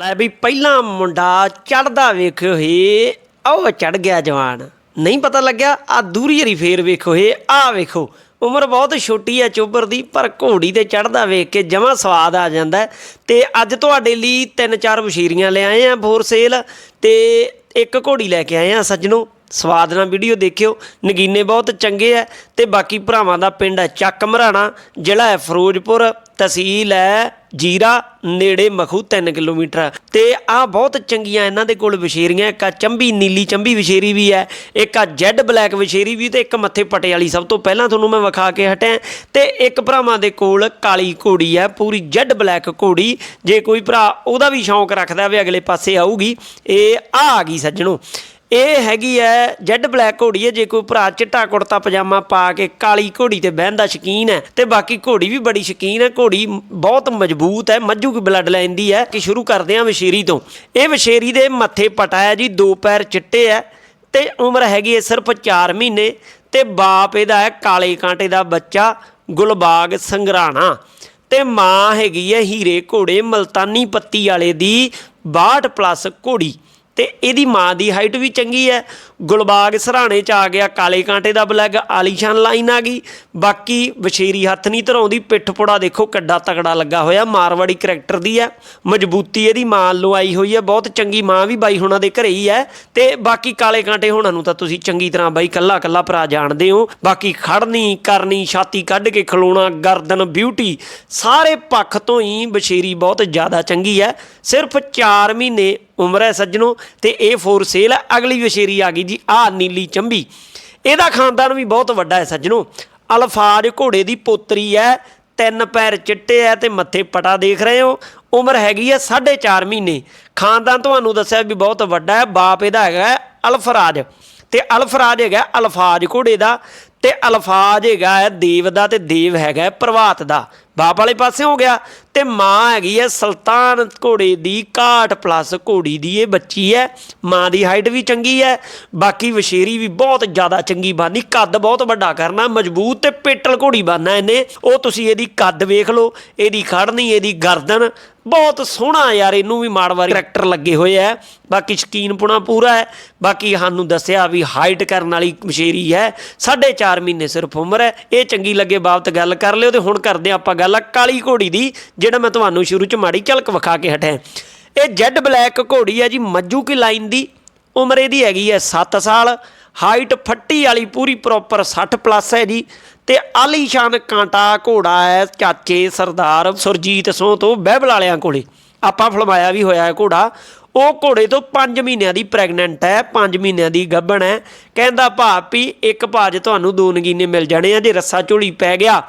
ਲੈ ਵੀ ਪਹਿਲਾ ਮੁੰਡਾ ਚੜਦਾ ਵੇਖਿਓ ਹੀ ਉਹ ਚੜ ਗਿਆ ਜਵਾਨ। ਨਹੀਂ ਪਤਾ ਲੱਗਿਆ ਆ ਦੂਰੀ ਹਰੀ ਫੇਰ ਵੇਖੋ ਹੀ ਆ ਵੇਖੋ। ਉਮਰ ਬਹੁਤ ਛੋਟੀ ਹੈ ਚੋਬਰ ਦੀ, ਪਰ ਘੋੜੀ ਤੇ ਚੜਦਾ ਵੇਖ ਕੇ ਜਮਾ ਸਵਾਦ ਆ ਜਾਂਦਾ ਹੈ। ਤੇ ਅੱਜ ਤੁਹਾਡੇ ਲਈ ਤਿੰਨ ਚਾਰ ਵਸ਼ੀਰੀਆਂ ਲੈ ਆਏ ਆ ਫੋਰ ਸੇਲ ਤੇ ਇੱਕ ਘੋੜੀ ਲੈ ਕੇ ਆਏ ਆ ਸੱਜਣੋ। ਸਵਾਦ ਨਾਲ ਵੀਡੀਓ ਦੇਖਿਓ, ਨਗੀਨੇ ਬਹੁਤ ਚੰਗੇ ਆ, ਤੇ ਬਾਕੀ ਭਰਾਵਾਂ ਦਾ ਪਿੰਡ ਹੈ ਚੱਕ ਮਰਾਣਾ, ਜ਼ਿਲ੍ਹਾ ਹੈ ਫਿਰੋਜ਼ਪੁਰ, ਤਹਿਸੀਲ ਹੈ ਜੀਰਾ ਨੇੜੇ ਮਖੂ 3 ਕਿਲੋਮੀਟਰ ਤੇ ਆ ਬਹੁਤ ਚੰਗੀਆਂ ਇਹਨਾਂ ਦੇ ਕੋਲ ਵਿਸ਼ੇਰੀਆਂ, ਇੱਕ ਆ ਚੰਬੀ, ਨੀਲੀ ਚੰਬੀ ਵਿਸ਼ੇਰੀ ਵੀ ਹੈ, ਇੱਕ ਆ ਜੈਡ ਬਲੈਕ ਵਿਸ਼ੇਰੀ ਵੀ ਤੇ ਇੱਕ ਮੱਥੇ ਪਟੇ ਵਾਲੀ। ਸਭ ਤੋਂ ਪਹਿਲਾਂ ਤੁਹਾਨੂੰ ਮੈਂ ਵਿਖਾ ਕੇ ਹਟਿਆ। ਤੇ ਇੱਕ ਭਰਾਵਾਂ ਦੇ ਕੋਲ ਕਾਲੀ ਘੋੜੀ ਹੈ, ਪੂਰੀ ਜੈਡ ਬਲੈਕ ਘੋੜੀ। ਜੇ ਕੋਈ ਭਰਾ ਉਹਦਾ ਵੀ ਸ਼ੌਂਕ ਰੱਖਦਾ ਵੀ, ਅਗਲੇ ਪਾਸੇ ਆਊਗੀ। ਇਹ ਆ ਆ ਗਈ ਸੱਜਣੋ। ਇਹ ਹੈਗੀ ਹੈ ਜੈਡ ਬਲੈਕ ਘੋੜੀ ਹੈ ਜੇ ਕੋਈ ਭਰਾ ਚਿੱਟਾ ਕੁੜਤਾ ਪਜਾਮਾ ਪਾ ਕੇ ਕਾਲੀ ਘੋੜੀ ਤੇ ਬਹਿਣ ਦਾ ਸ਼ਕੀਨ ਹੈ ਤੇ ਬਾਕੀ ਘੋੜੀ ਵੀ ਬੜੀ ਸ਼ਕੀਨ ਹੈ ਘੋੜੀ ਬਹੁਤ ਮਜ਼ਬੂਤ ਹੈ ਮੱਝੂ ਕੀ ਬਲੱਡ ਲਾਈਨ ਦੀ ਹੈ ਕਿ ਸ਼ੁਰੂ ਕਰਦੇ ਹਾਂ ਵਸ਼ੇਰੀ ਤੋਂ। ਇਹ ਵਸ਼ੇਰੀ ਦੇ ਮੱਥੇ ਪਟਾ ਹੈ ਜੀ, ਦੋ ਪੈਰ ਚਿੱਟੇ ਹੈ ਤੇ ਉਮਰ ਹੈਗੀ ਹੈ ਸਿਰਫ 4 ਮਹੀਨੇ, ਤੇ ਬਾਪ ਇਹਦਾ ਹੈ ਕਾਲੇ ਕਾਂਟੇ ਦਾ ਬੱਚਾ ਗੁਲਬਾਗ ਸੰਗਰਾਣਾ। ਤੇ ਮਾਂ ਹੈਗੀ ਹੈ ਹੀਰੇ ਘੋੜੇ ਮਲਤਾਨੀ ਪੱਤੀ ਵਾਲੇ ਦੀ 62 ਪਲੱਸ ਘੋੜੀ। ਤੇ ਇਹਦੀ ਮਾਂ ਦੀ ਹਾਈਟ ਵੀ ਚੰਗੀ ਹੈ ਗੁਲਬਾਗ ਸਰਾਣੇ ਚ ਆ ਗਿਆ, ਕਾਲੇ ਕਾਂਟੇ ਦਾ ਬਲੈਗ ਆਲੀਸ਼ਾਨ ਲਾਈਨ ਆ ਗਈ। ਬਾਕੀ ਵਛੇਰੀ ਹੱਥ ਨਹੀਂ ਧਰਾਉਂਦੀ, ਪਿੱਠ ਪੁੜਾ ਦੇਖੋ ਕੱਡਾ ਤਗੜਾ ਲੱਗਾ ਹੋਇਆ, ਮਾਰਵਾੜੀ ਕਰੈਕਟਰ ਦੀ ਹੈ, ਮਜ਼ਬੂਤੀ ਇਹਦੀ ਮਾਂ ਲੁਆਈ ਹੋਈ ਹੈ, ਬਹੁਤ ਚੰਗੀ ਮਾਂ ਵੀ ਬਾਈ ਹੁਣਾਂ ਦੇ ਘਰੇ ਹੀ ਹੈ। ਤੇ ਬਾਕੀ ਕਾਲੇ ਕਾਂਟੇ ਹੋਣਾਂ ਨੂੰ ਤਾਂ ਤੁਸੀਂ ਚੰਗੀ ਤਰ੍ਹਾਂ ਬਾਈ ਕੱਲਾ ਕੱਲਾ ਭਰਾ ਜਾਣਦੇ ਹੋ। ਬਾਕੀ ਖੜਨੀ, ਕਰਨੀ, ਛਾਤੀ ਕੱਢ ਕੇ ਖਲੋਣਾ, ਗਰਦਨ ਬਿਊਟੀ ਸਾਰੇ ਪੱਖ ਤੋਂ ਹੀ ਬਸ਼ੇਰੀ ਬਹੁਤ ਜ਼ਿਆਦਾ ਚੰਗੀ ਹੈ। ਸਿਰਫ 4 ਮਹੀਨੇ ਉਮਰ ਹੈ ਸੱਜਣੋ, ਤੇ ਇਹ ਫੋਰ ਸੇਲ ਹੈ, ਅਗਲੀ ਵਸ਼ੇਰੀ ਆ ਗਈ ਜੀ ਆ ਨੀਲੀ ਚੰਬੀ। ਇਹਦਾ ਖਾਨਦਾਨ ਵੀ ਬਹੁਤ ਵੱਡਾ ਹੈ ਸੱਜਣੋ। ਅਲਫਾਜ਼ ਘੋੜੇ ਦੀ ਪੋਤਰੀ ਹੈ, ਤਿੰਨ ਪੈਰ ਚਿੱਟੇ ਹੈ ਤੇ ਮੱਥੇ ਪਟਾ ਦੇਖ ਰਹੇ ਹੋ। ਉਮਰ ਹੈਗੀ ਹੈ 4.5 ਮਹੀਨੇ। ਖਾਨਦਾਨ ਤੁਹਾਨੂੰ ਦੱਸਿਆ ਵੀ ਬਹੁਤ ਵੱਡਾ ਹੈ, ਬਾਪ ਇਹਦਾ ਹੈਗਾ ਅਲਫਰਾਜ। ਤੇ ਅਲਫਰਾਜ ਹੈਗਾ ਅਲਫਾਜ਼ ਘੋੜੇ ਦਾ ਤੇ ਅਲਫਾਜ਼ ਹੈਗਾ ਹੈ ਦੇਵ ਦਾ ਤੇ ਦੇਵ ਹੈਗਾ ਹੈ ਪ੍ਰਭਾਤ ਦਾ। ਬਾਪ ਵਾਲੇ ਪਾਸੇ ਹੋ ਗਿਆ ਤੇ ਮਾਂ ਹੈਗੀ ਹੈ ਸੁਲਤਾਨ ਘੋੜੇ ਦੀ 61 ਪਲੱਸ ਘੋੜੀ ਦੀ ਇਹ ਬੱਚੀ ਹੈ। ਮਾਂ ਦੀ ਹਾਈਟ ਵੀ ਚੰਗੀ ਹੈ, ਬਾਕੀ ਵਸ਼ੇਰੀ ਵੀ ਬਹੁਤ ਜ਼ਿਆਦਾ ਚੰਗੀ ਬਾਨੀ ਕੱਦ ਬਹੁਤ ਵੱਡਾ ਕਰਨਾ, ਮਜ਼ਬੂਤ ਤੇ ਪੇਟਲ ਘੋੜੀ ਬਾਨਾ ਇਹਨੇ। ਉਹ ਤੁਸੀਂ ਇਹਦੀ ਕੱਦ ਵੇਖ ਲਓ, ਇਹਦੀ ਖੜਨੀ ਇਹਦੀ ਗਰਦਨ ਬਹੁਤ ਸੋਹਣਾ ਯਾਰ ਇਹਨੂੰ ਵੀ ਮਾੜਵਾਰੀ ਕਰੈਕਟਰ ਲੱਗੇ ਹੋਏ ਆ। ਬਾਕੀ ਸ਼ਕੀਨਪੁਣਾ ਪੂਰਾ ਹੈ। ਬਾਕੀ ਸਾਨੂੰ ਦੱਸਿਆ ਵੀ ਹਾਈਟ ਕਰਨ ਵਾਲੀ ਮਸ਼ੇਰੀ ਹੈ। 4.5 ਮਹੀਨੇ ਸਿਰਫ ਉਮਰ ਹੈ। ਇਹ ਚੰਗੀ ਲੱਗੇ ਬਾਬਤ ਗੱਲ ਕਰ ਲਿਓ ਤੇ ਹੁਣ ਕਰਦੇ ਆਪਾਂ ਗੱਲ ਆ ਕਾਲੀ ਘੋੜੀ ਦੀ ਜਿਹੜਾ ਮੈਂ ਤੁਹਾਨੂੰ ਸ਼ੁਰੂ ਚ ਮਾੜੀ ਝਲਕ ਵਿਖਾ ਕੇ ਹਟਿਆ। ਇਹ ਜੈਡ ਬਲੈਕ ਘੋੜੀ ਹੈ ਜੀ ਮੱਜੂ ਕੀ ਲਾਈਨ ਦੀ ਉਮਰ ਇਹਦੀ ਹੈਗੀ ਹੈ 7 ਸਾਲ। ਹਾਈਟ ਫੱਟੀ ਵਾਲੀ ਪੂਰੀ ਪ੍ਰੋਪਰ 60 ਪਲੱਸ ਹੈ ਜੀ। ਤੇ ਆਲੀਸ਼ਾਨ ਕਾਂਟਾ ਘੋੜਾ ਹੈ ਚਾਚੇ ਸਰਦਾਰ ਸੁਰਜੀਤ ਸੋਹ ਤੋਂ ਬਹਿਬਲ ਵਾਲਿਆਂ ਕੋਲੇ। ਆਪਾਂ ਫਲਮਾਇਆ ਵੀ ਹੋਇਆ ਹੈ ਘੋੜਾ। ਉਹ ਘੋੜੇ ਤੋਂ 5 ਮਹੀਨਿਆਂ ਦੀ ਪ੍ਰੈਗਨੈਂਟ ਹੈ 5 ਮਹੀਨਿਆਂ ਦੀ ਗੱਭਣ ਹੈ। ਕਹਿੰਦਾ ਭਾਪੀ ਇੱਕ ਭਾਜ ਤੁਹਾਨੂੰ ਦੋ ਨਗੀਨੇ ਮਿਲ ਜਾਣੇ ਆ, ਜੇ ਰੱਸਾ ਝੋਲੀ ਪੈ ਗਿਆ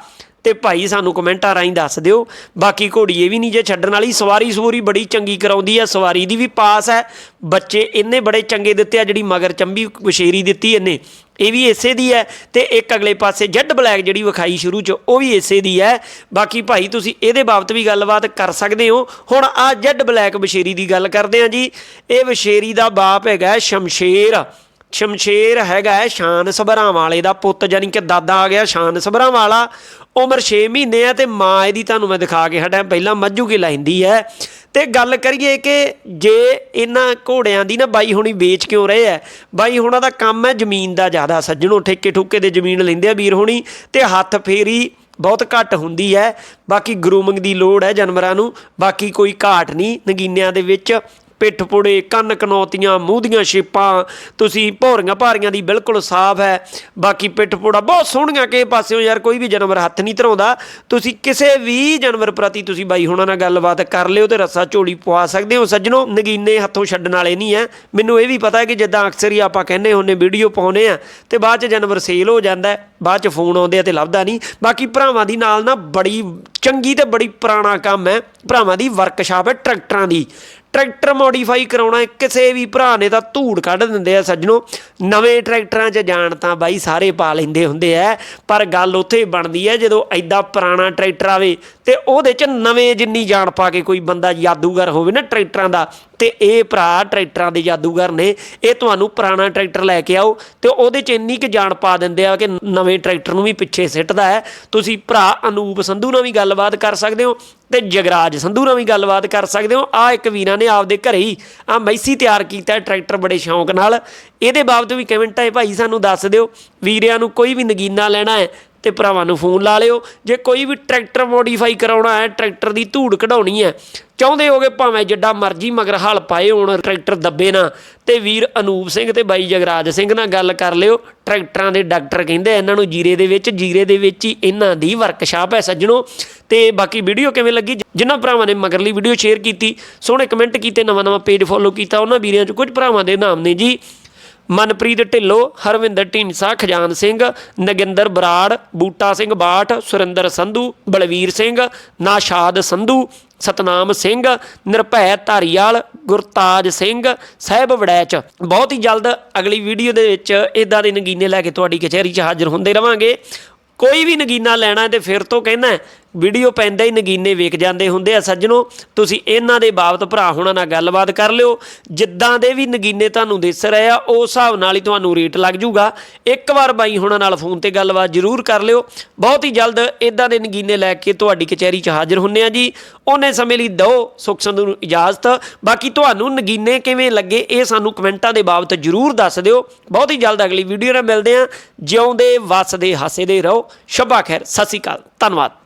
ਤੇ ਭਾਈ ਸਾਨੂੰ ਕਮੈਂਟਾਂ ਰਾਹੀਂ ਦੱਸ ਦਿਓ। ਬਾਕੀ ਘੋੜੀ ਇਹ ਵੀ ਨਹੀਂ ਜੇ ਛੱਡਣ ਵਾਲੀ, ਸਵਾਰੀ ਸੂਰੀ ਬੜੀ ਚੰਗੀ ਕਰਾਉਂਦੀ ਹੈ ਸਵਾਰੀ ਦੀ ਵੀ ਪਾਸ ਹੈ ਬੱਚੇ ਇਹਨੇ ਬੜੇ ਚੰਗੇ ਦਿੱਤੇ ਆ, ਜਿਹੜੀ ਮਗਰ ਚੰਬੀ ਵਸ਼ੇਰੀ ਦਿੱਤੀ ਇਹਨੇ, ਇਹ ਵੀ ਇਸੇ ਦੀ ਹੈ ਤੇ ਇੱਕ ਅਗਲੇ ਪਾਸੇ ਜੈਡ ਬਲੈਕ ਜਿਹੜੀ ਵਿਖਾਈ ਸ਼ੁਰੂ ਚ, ਉਹ ਵੀ ਇਸੇ ਦੀ ਹੈ ਬਾਕੀ ਭਾਈ ਤੁਸੀਂ ਇਹਦੇ ਬਾਬਤ ਵੀ ਗੱਲਬਾਤ ਕਰ ਸਕਦੇ ਹੋ। ਹੁਣ ਆ ਜੈਡ ਬਲੈਕ ਵਸ਼ੇਰੀ ਦੀ ਗੱਲ ਕਰਦੇ ਹਾਂ ਜੀ। ਇਹ ਬਸ਼ੇਰੀ ਦਾ ਬਾਪ ਹੈਗਾ ਸ਼ਮਸ਼ੇਰ। ਸ਼ਮਸ਼ੇਰ ਹੈਗਾ ਸ਼ਾਨ ਸਭਰਾਂ ਵਾਲੇ ਦਾ ਪੁੱਤ ਜਾਨੀ ਕਿ ਦਾਦਾ ਆ ਗਿਆ ਸ਼ਾਨ ਸਭਰਾਂ ਵਾਲਾ। ਉਮਰ 6 ਮਹੀਨੇ ਆ ਤੇ ਮਾਂ ਇਹਦੀ ਤੁਹਾਨੂੰ ਮੈਂ ਦਿਖਾ ਕੇ ਹਟਿਆ ਪਹਿਲਾਂ ਮੱਝੂ ਕੀ ਲੈਂਦੀ ਹੈ ਤੇ ਗੱਲ ਕਰੀਏ ਕਿ ਜੇ ਇਹਨਾਂ ਘੋੜਿਆਂ ਦੀ ਨਾ ਬਾਈ ਹੁਣੀ ਵੇਚ ਕਿਉਂ ਰਹੇ ਆ ਬਾਈ ਹੁਣਾਂ ਦਾ ਕੰਮ ਹੈ ਜ਼ਮੀਨ ਦਾ ਜ਼ਿਆਦਾ ਸੱਜਣੋ, ਠੇਕੇ ਠੁਕੇ ਦੇ ਜ਼ਮੀਨ ਲੈਂਦੇ ਆ ਵੀਰ ਹੁਣੀ ਤੇ ਹੱਥ ਫੇਰੀ ਬਹੁਤ ਘੱਟ ਹੁੰਦੀ ਹੈ ਬਾਕੀ ਗਰੂਮਿੰਗ ਦੀ ਲੋੜ ਹੈ ਜਾਨਵਰਾਂ ਨੂੰ, ਬਾਕੀ ਕੋਈ ਘਾਟ ਨਹੀਂ, ਨਗੀਨਿਆਂ ਦੇ ਵਿੱਚ ਪਿੱਠ ਪੁੜੇ, ਕੰਨ ਕਨੌਤੀਆਂ, ਮੂੰਹ ਦੀਆਂ ਸ਼ੇਪਾਂ ਤੁਸੀਂ ਭੌਰੀਆਂ ਭਾਰੀਆਂ ਦੀ ਬਿਲਕੁਲ ਸਾਫ਼ ਹੈ। ਬਾਕੀ ਪਿੱਠ ਪੁੜਾ ਬਹੁਤ ਸੋਹਣੀਆਂ ਕਿਸੇ ਪਾਸਿਓਂ ਯਾਰ, ਕੋਈ ਵੀ ਜਾਨਵਰ ਹੱਥ ਨਹੀਂ ਧਰਾਉਂਦਾ। ਤੁਸੀਂ ਕਿਸੇ ਵੀ ਜਾਨਵਰ ਪ੍ਰਤੀ ਤੁਸੀਂ ਬਾਈ ਹੁਣਾਂ ਨਾਲ ਗੱਲਬਾਤ ਕਰ ਲਿਓ ਤੇ ਰੱਸਾ ਝੋਲੀ ਪਵਾ ਸਕਦੇ ਹੋ। ਸੱਜਣੋ, ਨਗੀਨੇ ਹੱਥੋਂ ਛੱਡਣ ਵਾਲੇ ਨਹੀਂ ਹੈ। ਮੈਨੂੰ ਇਹ ਵੀ ਪਤਾ ਹੈ ਕਿ ਜਿੱਦਾਂ ਅਕਸਰ ਹੀ ਆਪਾਂ ਕਹਿੰਦੇ ਹੁੰਨੇ ਵੀਡੀਓ ਪਾਉਨੇ ਆ ਤੇ ਬਾਅਦ ਚ ਜਾਨਵਰ ਸੇਲ ਹੋ ਜਾਂਦਾ ਬਾਅਦ ਚ ਫੋਨ ਆਉਂਦੇ ਆ ਤੇ ਲੱਭਦਾ ਨਹੀਂ। ਬਾਕੀ ਭਰਾਵਾਂ ਦੀ ਨਾਲ ਨਾ ਬੜੀ ਚੰਗੀ ਤੇ ਬੜੀ ਪੁਰਾਣਾ ਕੰਮ ਹੈ। ਭਰਾਵਾਂ ਦੀ ਵਰਕਸ਼ਾਪ ਹੈ ਟਰੈਕਟਰਾਂ ਦੀ। ਟਰੈਕਟਰ ਮੋਡੀਫਾਈ ਕਰਾਉਣਾ ਹੈ, ਕਿਸੇ ਵੀ ਭਰਾ ਨੇ ਤਾਂ ਧੂੜ ਕੱਢ ਦਿੰਦੇ ਆ ਸੱਜਣੋ। ਨਵੇਂ ਟਰੈਕਟਰਾਂ 'ਚ ਜਾਣ ਤਾਂ ਬਾਈ ਸਾਰੇ ਪਾ ਲੈਂਦੇ ਹੁੰਦੇ ਆ ਪਰ ਗੱਲ ਉੱਥੇ ਬਣਦੀ ਹੈ ਜਦੋਂ ਐਡਾ ਪੁਰਾਣਾ ਟਰੈਕਟਰ ਆਵੇ ਤੇ ਉਹਦੇ 'ਚ ਨਵੇਂ ਜਿੰਨੀ ਜਾਣ ਪਾ ਕੇ ਕੋਈ ਬੰਦਾ ਜਾਦੂਗਰ ਹੋਵੇ ਨਾ ਟਰੈਕਟਰਾਂ ਦਾ ਤੇ ਇਹ ਭਰਾ ਟਰੈਕਟਰਾਂ ਦੇ ਜਾਦੂਗਰ ਨੇ। ਇਹ ਤੁਹਾਨੂੰ ਪੁਰਾਣਾ ਟਰੈਕਟਰ ਲੈ ਕੇ ਆਓ ਤੇ ਉਹਦੇ 'ਚ ਇੰਨੀ ਕੁ ਜਾਣ ਪਾ ਦਿੰਦੇ ਆ ਕਿ ਨਵੇਂ ਟਰੈਕਟਰ ਨੂੰ ਵੀ ਪਿੱਛੇ ਸਿੱਟਦਾ ਹੈ। ਤੁਸੀਂ ਭਰਾ ਅਨੂਪ ਸੰਧੂ ਨਾਲ ਵੀ ਗੱਲਬਾਤ ਕਰ ਸਕਦੇ ਹੋ ਤੇ ਜਗਰਾਜ ਸੰਧੂ ਨਾਲ ਵੀ ਗੱਲਬਾਤ ਕਰ ਸਕਦੇ ਹੋ। ਆ ਇੱਕ ਵੀਰਾਂ ਨੇ ਆਪਦੇ ਘਰੇ ਹੀ ਆ ਮੈਸੀ ਤਿਆਰ ਕੀਤਾ ਟਰੈਕਟਰ ਬੜੇ ਸ਼ੌਂਕ ਨਾਲ। ਇਹਦੇ ਬਾਬਤ ਵੀ ਕਮੈਂਟ ਹੈ। ਭਾਈ, ਸਾਨੂੰ ਦੱਸ ਦਿਓ। ਵੀਰਿਆਂ ਨੂੰ ਕੋਈ ਵੀ ਨਗੀਨਾ ਲੈਣਾ ਹੈ ਤੇ ਭਰਾਵਾਂ ਨੂੰ ਫੋਨ ਲਾ ਲਿਓ। ਜੇ ਕੋਈ ਵੀ ਟਰੈਕਟਰ ਮੋਡੀਫਾਈ ਕਰਾਉਣਾ ਹੈ, ਟਰੈਕਟਰ ਦੀ ਧੂੜ ਕਢਾਉਣੀ ਹੈ, ਚਾਹੁੰਦੇ ਹੋਗੇ ਭਾਵੇਂ ਜਿੱਡਾ ਮਰਜ਼ੀ ਮਗਰ ਹਲ ਪਾਏ ਹੋਣ, ਟਰੈਕਟਰ ਦੱਬੇ ਨਾ, ਤੇ ਵੀਰ ਅਨੂਪ ਸਿੰਘ ਤੇ ਬਾਈ ਜਗਰਾਜ ਸਿੰਘ ਨਾਲ ਗੱਲ ਕਰ ਲਿਓ। ਟਰੈਕਟਰਾਂ ਦੇ ਡਾਕਟਰ ਕਹਿੰਦੇ ਇਹਨਾਂ ਨੂੰ ਜੀਰੇ ਦੇ ਵਿੱਚ, ਜੀਰੇ ਦੇ ਵਿੱਚ ਹੀ ਇਹਨਾਂ ਦੀ ਵਰਕਸ਼ਾਪ ਹੈ ਸੱਜਣੋ। ਤੇ ਬਾਕੀ ਵੀਡੀਓ ਕਿਵੇਂ ਲੱਗੀ? ਜਿਨ੍ਹਾਂ ਭਰਾਵਾਂ ਨੇ ਮਗਰਲੀ ਵੀਡੀਓ ਸ਼ੇਅਰ ਕੀਤੀ, ਸੋਹਣੇ ਕਮੈਂਟ ਕੀਤੇ ਨਵਾਂ ਨਵਾਂ ਪੇਜ ਫੋਲੋ ਕੀਤਾ, ਉਹਨਾਂ ਵੀਰਿਆਂ ਚ ਕੁਝ ਭਰਾਵਾਂ ਦੇ ਨਾਮ ਨੇ ਜੀ। ਮਨਪ੍ਰੀਤ ਢਿੱਲੋਂ, ਹਰਵਿੰਦਰ ਢੀਂਡਸਾ, ਖਜਾਨ ਸਿੰਘ, ਨਗਿੰਦਰ ਬਰਾੜ, ਬੂਟਾ ਸਿੰਘ ਬਾਠ, ਸੁਰਿੰਦਰ ਸੰਧੂ, ਬਲਵੀਰ ਸਿੰਘ, ਨਾਸ਼ਾਦ ਸੰਧੂ, ਸਤਨਾਮ ਸਿੰਘ, ਨਿਰਭੈ ਧਾਰੀਵਾਲ, ਗੁਰਤਾਜ ਸਿੰਘ, ਸਾਹਿਬ ਵੜੈਚ। ਬਹੁਤ ਹੀ ਜਲਦ ਅਗਲੀ ਵੀਡੀਓ ਦੇ ਵਿੱਚ ਇਦਾਂ ਦੇ ਨਗੀਨੇ ਲੈ ਕੇ ਤੁਹਾਡੀ ਕਚਹਿਰੀ 'ਚ ਹਾਜ਼ਰ ਹੁੰਦੇ ਰਵਾਂਗੇ। ਕੋਈ ਵੀ ਨਗੀਨਾ ਲੈਣਾ ਹੈ ਤੇ ਫਿਰ ਤੋਂ ਕਹਿੰਦਾ ਵੀਡੀਓ ਪੈਂਦਾ ਹੀ ਨਗੀਨੇ ਵੇਖ ਜਾਂਦੇ ਹੁੰਦੇ ਆ। ਸੱਜਣੋ, ਤੁਸੀਂ ਇਹਨਾਂ ਦੇ ਬਾਬਤ ਭਰਾ ਹੋਣਾ ਨਾਲ ਗੱਲਬਾਤ ਕਰ ਲਿਓ। ਜਿੱਦਾਂ ਦੇ ਵੀ ਨਗੀਨੇ ਤੁਹਾਨੂੰ ਦਿਸ ਰਹੇ ਆ, ਉਸ ਹਿਸਾਬ ਨਾਲ ਹੀ ਤੁਹਾਨੂੰ ਰੇਟ ਲੱਗ ਜੂਗਾ ਇੱਕ ਵਾਰ ਬਾਈ ਹੋਣਾ ਨਾਲ ਫੋਨ ਤੇ ਗੱਲਬਾਤ ਜ਼ਰੂਰ ਕਰ ਲਿਓ। ਬਹੁਤ ਹੀ ਜਲਦ ਇਦਾਂ ਦੇ ਨਗੀਨੇ ਲੈ ਕੇ ਤੁਹਾਡੀ ਕਚਹਿਰੀ 'ਚ ਹਾਜ਼ਰ ਹੁੰਨੇ ਆ ਜੀ। ਉਹਨੇ ਸਮੇਂ ਲਈ ਦਿਓ ਸੁਖ ਸੰਧੂ ਨੂੰ ਇਜਾਜ਼ਤ। ਬਾਕੀ ਤੁਹਾਨੂੰ ਨਗੀਨੇ ਕਿਵੇਂ ਲੱਗੇ, ਇਹ ਸਾਨੂੰ ਕਮੈਂਟਾਂ ਦੇ ਬਾਬਤ ਜ਼ਰੂਰ ਦੱਸ ਦਿਓ। ਬਹੁਤ ਹੀ ਜਲਦ ਅਗਲੀ ਵੀਡੀਓ ਨਾਲ ਮਿਲਦੇ ਆ। ਜਿਉਂਦੇ, ਵਸਦੇ ਹਾਸੇ ਦੇ ਰਹੋ। ਸ਼ਬਾ ਖੈਰ ਸਤਿ ਸ਼੍ਰੀ ਅਕਾਲ। ਧੰਨਵਾਦ।